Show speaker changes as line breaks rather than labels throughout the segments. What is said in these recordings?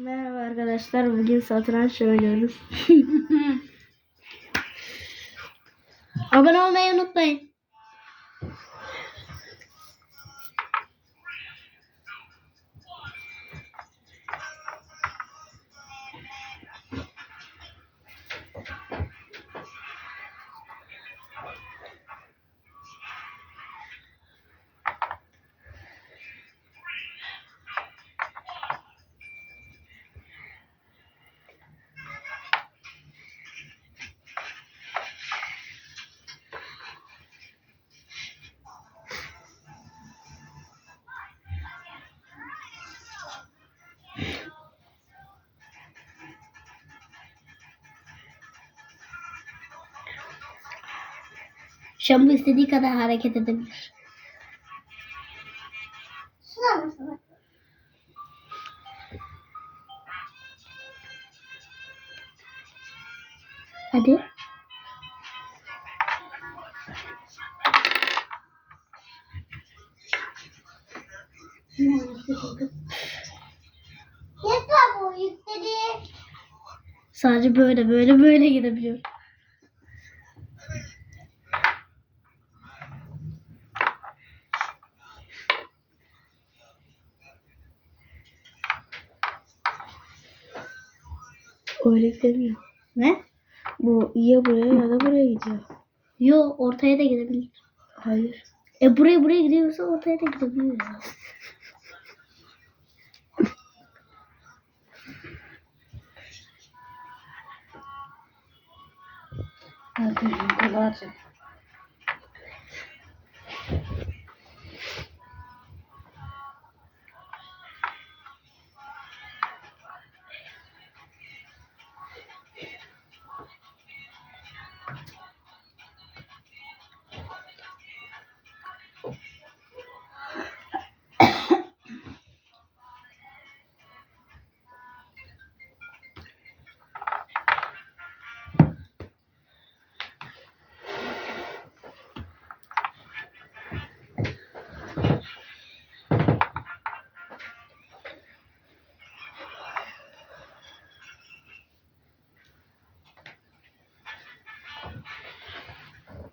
Merhaba arkadaşlar. Bugün satranç oynuyoruz. Abone olmayı unutmayın. Şambu istediği kadar hareket edebilir. Hadi. Sadece böyle böyle böyle gidebiliyor. Öyle gidemiyor.
Ne?
Bu ya buraya ya da buraya gidiyor.
Yo ortaya da gidebilir.
Hayır.
E buraya buraya gidiyorsa ortaya da gidebilir. ya.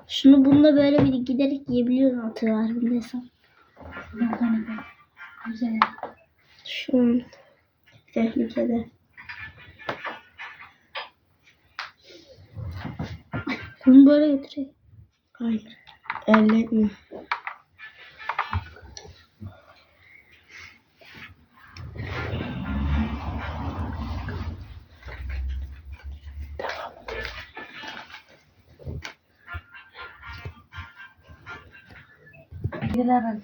Şunu bununla böyle bir giderek yiyebiliyorsun atı var bilmesem. Güzel.
Şu an tehlikede.
Bunu böyle götüreyim.
Hayır. Elletme.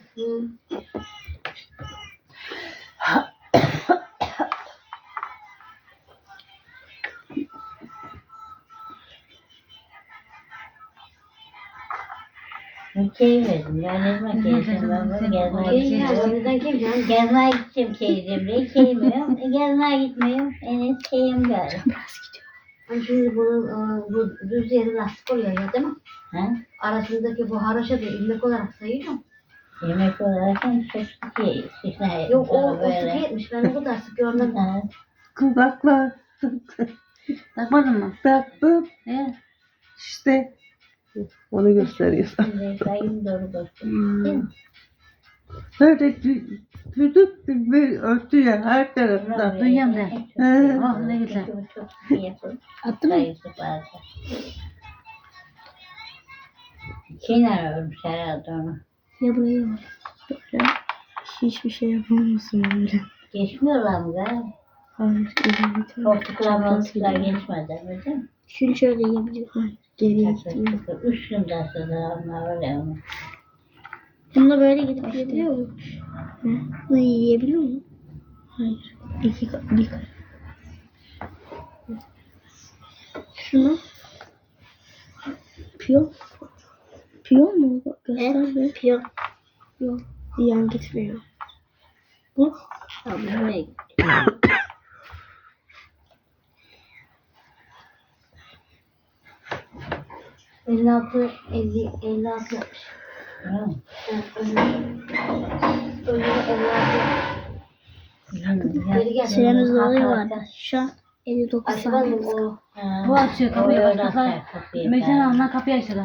Keyifledim. Ben ne zaman keyifledim? Ben bunu gezmeye gideceğim. Gezmeye gideceğim keyiflemeye. Keyifmiyorum. E, gezmeye gitmiyorum. En iyisi keyfim gari.
Hani şimdi bunun e, bu düz yeri lastik oluyor ya değil mi?
Ha?
Arasındaki bu haraşa da ilmek olarak sayıyor mu?
Yemek olarak hem çok
Yok o, o
böyle.
sıkı yetmiş. Ben o kadar sık görmedim.
Ha.
Kulaklar
Takmadın mı?
taktım
Evet.
işte onu gösteriyor.
Şimdi sayım doğru koştum.
Hmm. Böyle düdük bir örtüyor her taraftan.
Duyuyorum ben.
He.
Oh ne güzel. Çok iyi yapın.
Attı mı?
Sayısı örmüş herhalde onu.
Ya buraya ya.
Böyle hiçbir şey yapamıyorsun böyle.
Geçmiyorlar mı galiba?
Hayır.
Koltuklar moltuklar
gidiyor.
geçmedi mi değil mi?
Şunu şöyle
Takır
gidiyor.
takır. Üç günden sonra onlar öyle ama.
Bununla böyle gidip yiyebiliyor mu?
Ne?
Bunu yiyebiliyor mu?
Hayır. İki bir kare.
Şunu.
Piyon. Piyon mu? Göster
Evet.
bir.
Piyon.
Yok. Yan gitmiyor.
Bu.
Tamam buraya
56, 50, 56 yapmış.
Tamam.
Evet, önüne, önüne 56 Geri gel.
Süremiz doluyor vardı. Şu an 59
Aşkım hanım
saniyemiz kaldı.
o.
Bu
açıyor kapıyı, başkası-. Mecan Hanım'la kapıyı açtı.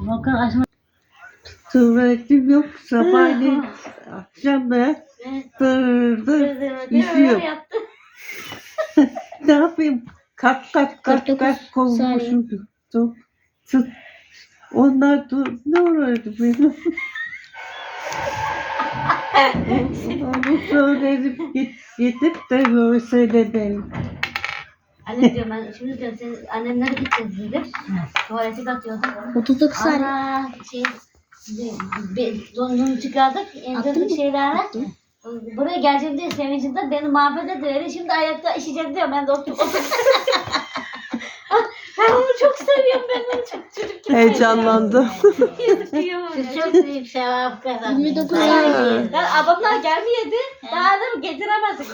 Volkan açma.
Tuvaletim yok. Sabahleyin akşam dır dır yüzüyorum. Ne yapayım? Kat kat kat
49
kat kovmuşum. Tut, tut. Onlar dur, ne uğradı benim? Onu söyledim git, gidip de görsene benim.
Annem diyor ben şimdi diyorum senin annemlere gideceğiz dedim. Tuvalete katıyordum.
39 saniye.
Ana şey be- donunu çıkardık. indirdik şeylerle. Buraya geleceğim diye sevincinde beni mahvede Şimdi ayakta işeceğim diyor. Ben de oturup oturup. ben onu çok seviyorum. Ben onu çok çocuk gibi
Heyecanlandı.
Siz çok büyük sevap kazandınız.
29
Hayır,
saniye.
hayır.
Ya ablamlar gelmeyedi. Daha da getiremezdik.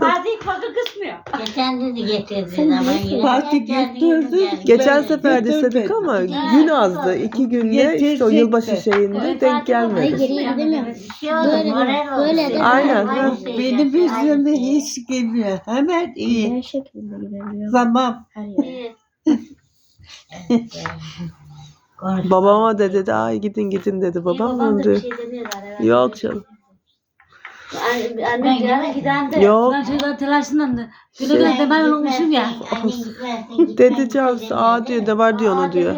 Fatih fakir kısmıyor.
Geçen dedi getirdin ama yine.
Fatih
geldin.
Geçen sefer de istedik ama gün azdı. İki günde işte o yılbaşı şeyinde denk gelmedi.
geriye Böyle- böyle de-
Aynen,
şey
Benim
şey.
hiç geliyor. Hemen iyi.
Her şekilde gidebiliyor.
Zaman.
Her yere.
Babama da dedi ay gidin gidin dedi babam diyor.
bir şey.
Yok canım.
Anne, anne diğer giden de.
Yok
Ben çocuklar telaşından da. Güle güle de ben unutmuşum ya.
Dedi
gitmezsin.
aa diyor ne var diyor onu diyor.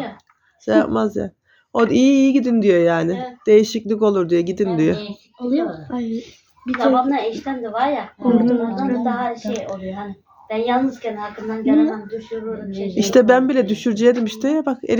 Şey yapmaz ya. O iyi iyi gidin diyor yani.
Evet.
Değişiklik olur diyor gidin diyor.
Oluyor mu?
Bir babamla eşten de var ya. Oradan da daha şey oluyor hani. Ben yalnızken hakkından gelemem düşürürüm şey.
İşte ben bile düşüreceğim işte bak elim